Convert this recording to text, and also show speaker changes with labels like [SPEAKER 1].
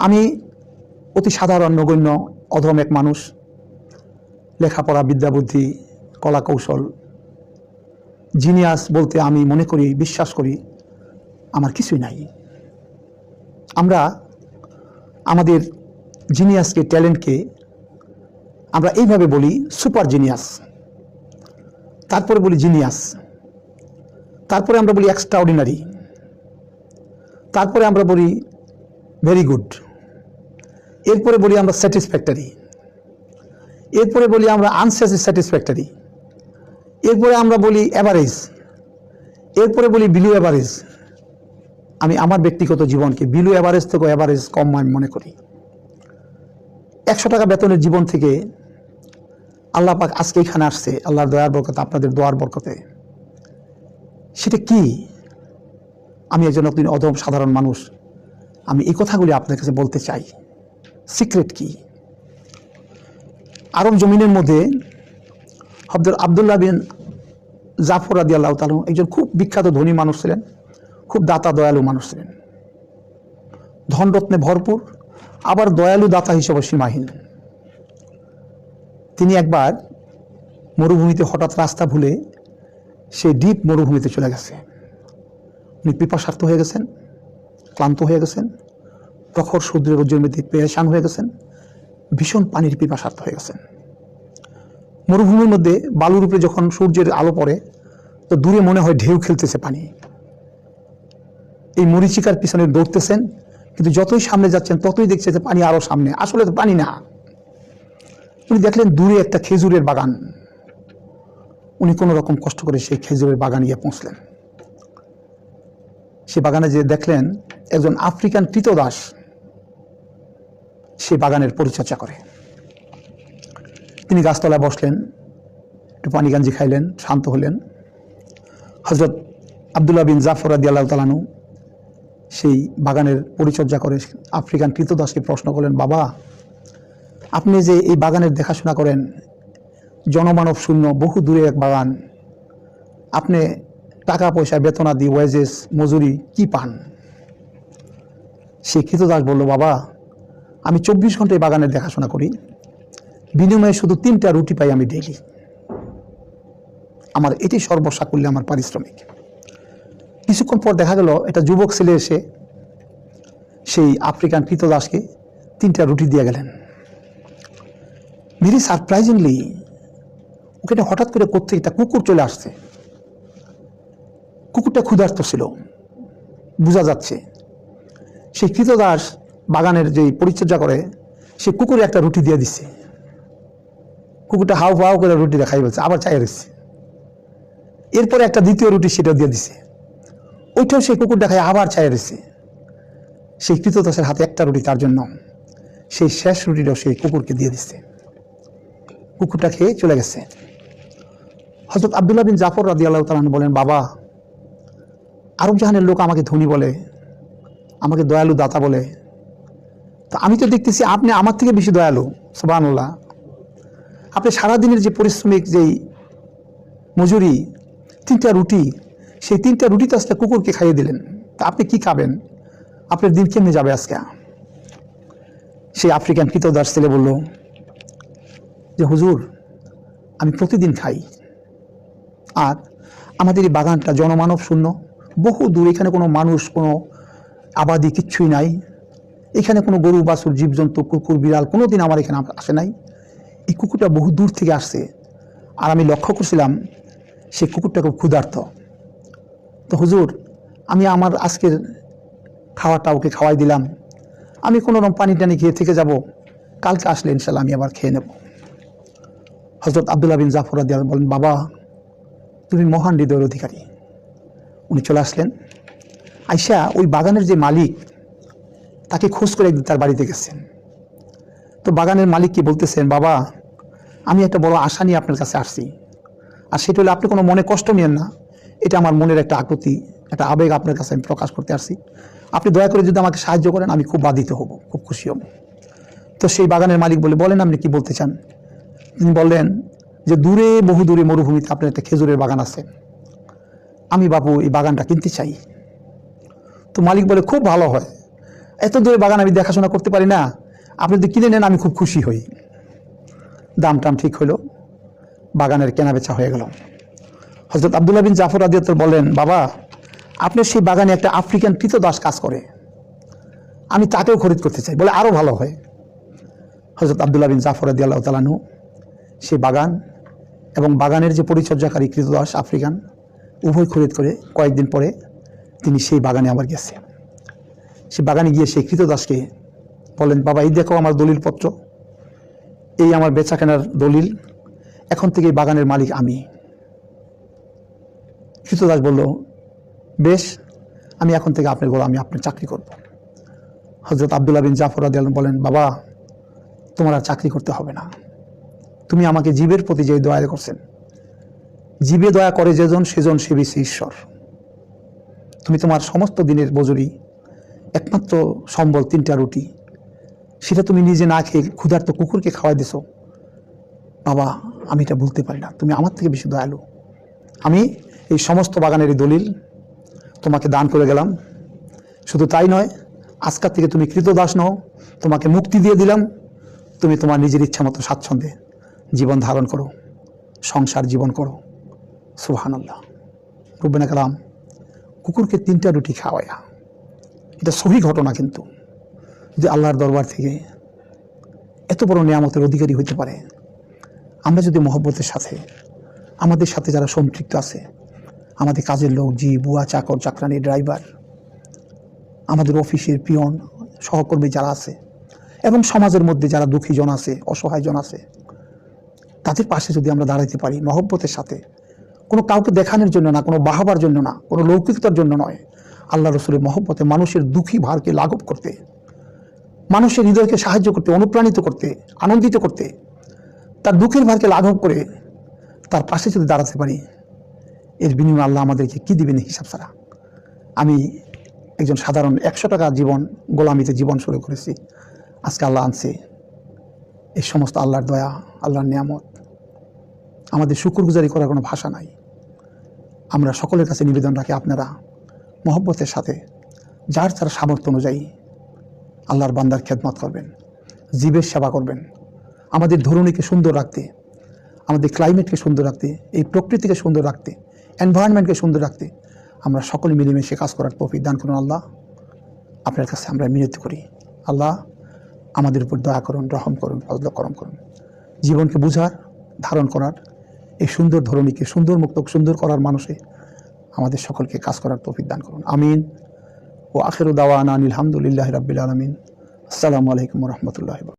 [SPEAKER 1] আমি অতি সাধারণ, নগণ্য, অধম এক মানুষ, লেখাপড়া, বিদ্যাবুদ্ধি কলা কৌশল জিনিয়াস বলতে আমি মনে করি, বিশ্বাস করি, আমার কিছুই নাই। আমরা আমাদের জিনিয়াসকে ট্যালেন্টকে আমরা এইভাবে বলি সুপার জিনিয়াস তারপরে বলি জিনিয়াস তারপরে আমরা বলি এক্সট্রাঅর্ডিনারি তারপরে আমরা বলি ভেরি গুড এরপরে বলি আমরা স্যাটিসফ্যাক্টরি এরপরে বলি আমরা আনস্যাটিসফ্যাক্টরি এরপরে আমরা বলি অ্যাভারেজ এরপরে বলি বিলু অ্যাভারেজ আমি আমার ব্যক্তিগত জীবনকে বিলু অ্যাভারেজ থেকে অ্যাভারেজ কম আমি মনে করি। একশো টাকা বেতনের জীবন থেকে আল্লাহ পাক আজকে এখানে আসছে, আল্লাহর দয়ার বরকতে, আপনাদের দোয়ার বরকতে। সেটা কি? আমি একজন একদিন অদম সাধারণ মানুষ। আমি এই কথাগুলি আপনার কাছে বলতে চাই। সিক্রেট কি? আরব জমিনের মধ্যে আব্দুল আবদুল্লাহ বিন জাফর আদি আল্লাহ তালু একজন খুব বিখ্যাত ধনী মানুষ ছিলেন, খুব দাতা দয়ালু মানুষ ছিলেন। ধনরত্নে ভরপুর, আবার দয়ালু দাতা হিসেবে সীমাহীন। তিনি একবার মরুভূমিতে হঠাৎ রাস্তা ভুলে সেই ডিপ মরুভূমিতে চলে গেছে। উনি পিপাসার্থ হয়ে গেছেন, ক্লান্ত হয়ে গেছেন। প্রখর সূর্যের রোজ্জের মধ্যে পেরেশান হয়ে গেছেন। ভীষণ পানির পিপাসার্থ হয়ে গেছেন। মরুভূমির মধ্যে বালুর উপরে যখন সূর্যের আলো পড়ে, তো দূরে মনে হয় ঢেউ খেলতেছে পানি। এই মরিচিকার পিছনে দৌড়তেছেন, কিন্তু যতই সামনে যাচ্ছেন, ততই দেখছে যে পানি আরও সামনে। আসলে তো পানি না। উনি দেখলেন দূরে একটা খেজুরের বাগান। উনি কোনো রকম কষ্ট করে সেই খেজুরের বাগান গিয়ে পৌঁছলেন। সে বাগানে যে দেখলেন একজন আফ্রিকান কৃতদাস সে বাগানের পরিচর্যা করে। তিনি গাছতলায় বসলেন, একটু পানি গাঞ্জি খাইলেন, শান্ত হলেন। হজরত আবদুল্লাহ বিন জাফর আদি আল্লাহ তালানু সেই বাগানের পরিচর্যা করে, আফ্রিকান কৃতদাসকে প্রশ্ন করলেন, বাবা, আপনি যে এই বাগানের দেখাশোনা করেন, জনমানব শূন্য, বহু দূরে এক বাগান, আপনি টাকা, পয়সা বেতনাদি ওয়েজেস মজুরি কি পান? সে কৃতদাস বলল, বাবা আমি চব্বিশ ঘন্টায় বাগানের দেখাশোনা করি। বিনিময়ে শুধু তিনটা রুটি পাই আমি ডেইলি আমার এটি সর্বসাকুল্যে আমার পারিশ্রমিক। কিছুক্ষণ পর দেখা গেল, একটা যুবক ছেলে এসে সেই আফ্রিকান কৃতদাসকে তিনটা রুটি দিয়ে গেলেন। ভেরি সারপ্রাইজিংলি ওখানে হঠাৎ করে করতে একটা কুকুর চলে আসছে। কুকুরটা ক্ষুধার্ত ছিল। বোঝা যাচ্ছে, সেই কৃতদাস বাগানের যে পরিচর্যা করে, সে কুকুরে একটা রুটি দিয়ে দিচ্ছে কুকুরটা হাউ হাউ করে রুটি দেখাই বলছে, আবার চাই রয়েছে এরপরে একটা দ্বিতীয় রুটি সেটা দিয়ে দিছে। ওইটাও সেই কুকুর দেখায় আবার চাই রয়েছে সেই কৃতদাসের হাতে একটা রুটি তার জন্য। সেই শেষ রুটিটাও সেই কুকুরকে দিয়ে দিচ্ছে কুকুরটা খেয়ে চলে গেছে। হজরত আবদুল্লাহ বিন জাফর রাদি আল্লাহ তালান বলেন, বাবা, আরব জাহানের লোক আমাকে ধনী বলে, আমাকে দয়ালু দাতা বলে তো আমি তো দেখতেছি আপনি আমার থেকে বেশি দয়ালু সোবানুল্লাহ আপনি সারাদিনের যে পরিশ্রমিক, যেই মজুরি, তিনটা রুটি, সেই তিনটা রুটি তো আজকে কুকুরকে খাইয়ে দিলেন। তা আপনি কি খাবেন? আপনার দিন কেমনে যাবে আজকে? সেই আফ্রিকান কৃতদাস ছেলে বলল, যে হুজুর, আমি প্রতিদিন খাই। আর আমাদের এই বাগানটা জনমানব শূন্য। বহু দূর এখানে কোনো মানুষ, কোনো আবাদি কিচ্ছুই নাই। এখানে কোনো গরু, বাছুর, জীবজন্তু, কুকুর, বিড়াল কোনো দিন আমার এখানে আসে নাই। এই কুকুরটা বহু দূর থেকে আসছে। আর আমি লক্ষ্য করছিলাম সেই কুকুরটা খুব ক্ষুধার্ত। তো হুজুর, আমি আমার আজকের খাওয়াটা ওকে খাওয়াই দিলাম। আমি কোনো রকম পানি টানি খেয়ে থেকে যাব। কালকে আসলে ইনশাল্লাহ আমি আবার খেয়ে নেব। হজরত আবদুল্লাহ বিন জাফর রাদিয়াল বলেন, বাবা, তুমি মহান হৃদয়ের অধিকারী। উনি চলে আসলেন। আইসা ওই বাগানের যে মালিক তাকে খোঁজ করে একদিন তার বাড়িতে গেছেন। তো বাগানের মালিক কি বলতেছেন, বাবা, আমি একটা বড় আশা নিয়ে আপনার কাছে আসছি। আর সেটা হলে আপনি কোনো মনে কষ্ট নেন না। এটা আমার মনের একটা আকুতি, একটা আবেগ আপনার কাছে আমি প্রকাশ করতে আসছি। আপনি দয়া করে যদি আমাকে সাহায্য করেন, আমি খুব বাধিত হব, খুব খুশি হব। তো সেই বাগানের মালিক বলে, বলেন আপনি কি বলতে চান? তিনি বললেন, যে দূরে, বহু দূরে মরুভূমিতে আপনার একটা খেজুরের বাগান আছে। আমি বাবু, এই বাগানটা কিনতে চাই। তো মালিক বলে, খুব ভালো হয়। এত দূরে বাগান আমি দেখাশোনা করতে পারি না। আপনি যদি কিনে নেন, আমি খুব খুশি হই। দাম টাম ঠিক হলো বাগানের কেনা বেচা হয়ে গেল। হজরত আবদুল্লাহ বিন জাফর আদিয়ত বলেন, বাবা আপনার সেই বাগানে একটা আফ্রিকান কৃতদাস কাজ করে। আমি তাকেও খরিদ করতে চাই, বলে আরও ভালো হয়। হজরত আবদুল্লাহ বিন জাফর আদি আল্লাহ তালানু সেই বাগান এবং বাগানের যে পরিচর্যাকারী কৃতদাস আফ্রিকান, উভয় খরিদ করে কয়েকদিন পরে তিনি সেই বাগানে আবার গেছে সে বাগানে গিয়ে সেই কৃতদাসকে বলেন, বাবা, এই দেখো আমার দলিলপত্র। এই আমার বেচা কেনার দলিল। এখন থেকে বাগানের মালিক আমি। কৃতদাস বলল, বেশ, আমি এখন থেকে আপনার গোলা আমি আপনার চাকরি করব। হজরত আবদুল্লাহ বিন জাফর আদি আলম বলেন, বাবা, তোমার আর চাকরি করতে হবে না। তুমি আমাকে জীবের প্রতি যে দয়া করছেন, জীবে দয়া করে যেজন, সেজন সে বেশি ঈশ্বর। তুমি তোমার সমস্ত দিনের মজুরি একমাত্র সম্বল তিনটা রুটি। সেটা তুমি নিজে না খেয়ে ক্ষুধার্ত কুকুরকে খাওয়াই দিছো। বাবা, আমি এটা বলতে পারি না। তুমি আমার থেকে বেশি দয়ালু। আমি এই সমস্ত বাগানের দলিল। তোমাকে দান করে গেলাম। শুধু তাই নয় আজকাল থেকে তুমি কৃতদাস নও। তোমাকে মুক্তি দিয়ে দিলাম। তুমি তোমার নিজের ইচ্ছা মতো স্বাচ্ছন্দ্যে জীবন ধারণ করো। সংসার জীবন করো। সুহান আল্লাহ রুবেনা কালাম কুকুরকে তিনটা রুটি খাওয়ায়া। এটা সহি ঘটনা কিন্তু যে আল্লাহর দরবার থেকে এত বড় নিয়ামতের অধিকারী হইতে পারে। আমরা যদি মহব্বতের সাথে, আমাদের সাথে যারা সম্পৃক্ত আছে, আমাদের কাজের লোক জি বুয়া, চাকর, চাকরানি, ড্রাইভার, আমাদের অফিসের পিয়ন, সহকর্মী যারা আছে, এবং সমাজের মধ্যে যারা দুঃখী জন আছে, অসহায় জন আছে, তাদের পাশে যদি আমরা দাঁড়াইতে পারি মহব্বতের সাথে, কোনো কাউকে দেখানোর জন্য না, কোনো বাহাবার জন্য না, কোনো লৌকিকতার জন্য নয় আল্লাহ রসুলের মহব্বতে মানুষের দুঃখী ভারকে লাঘব করতে, মানুষের হৃদয়কে সাহায্য করতে, অনুপ্রাণিত করতে, আনন্দিত করতে, তার দুঃখের ভারকে লাঘব করে তার পাশে যদি দাঁড়াতে পারি, এর বিনিময়ে আল্লাহ আমাদেরকে কী দিবেন হিসাব ছাড়া? আমি একজন সাধারণ একশো টাকা জীবন, গোলামিতে জীবন শুরু করেছি। আজকে আল্লাহ আনছে এই সমস্ত আল্লাহর দয়া, আল্লাহর নিয়ামত। আমাদের শুকুরগুজারি করার কোনো ভাষা নাই। আমরা সকলের কাছে নিবেদন রাখি আপনারা মহব্বতের সাথে, যার যার সামর্থ্য অনুযায়ী আল্লাহর বান্দার খেদমত করবেন, জীবের সেবা করবেন। আমাদের ধরণীকে সুন্দর রাখতে, আমাদের ক্লাইমেটকে সুন্দর রাখতে, এই প্রকৃতিকে সুন্দর রাখতে এনভায়রনমেন্টকে সুন্দর রাখতে আমরা সকলে মিলেমিশে কাজ করার তৌফিক দান করুন আল্লাহ। আপনার কাছে আমরা মিনতি করি, আল্লাহ আমাদের উপর দয়া করুন, রহম করুন, ফজল করম করুন। জীবনকে বুঝার, ধারণ করার, এই সুন্দর ধরণীকে সুন্দর মুক্ত সুন্দর করার মানুষে আমাদের সকলকে কাজ করার তৌফিক দান করুন। আমিন। ও আখের দাওয়ান আলহামদুলিল্লাহ রাবিল আলমিন। আসসালামু আলাইকুম রহমতুল্লাহ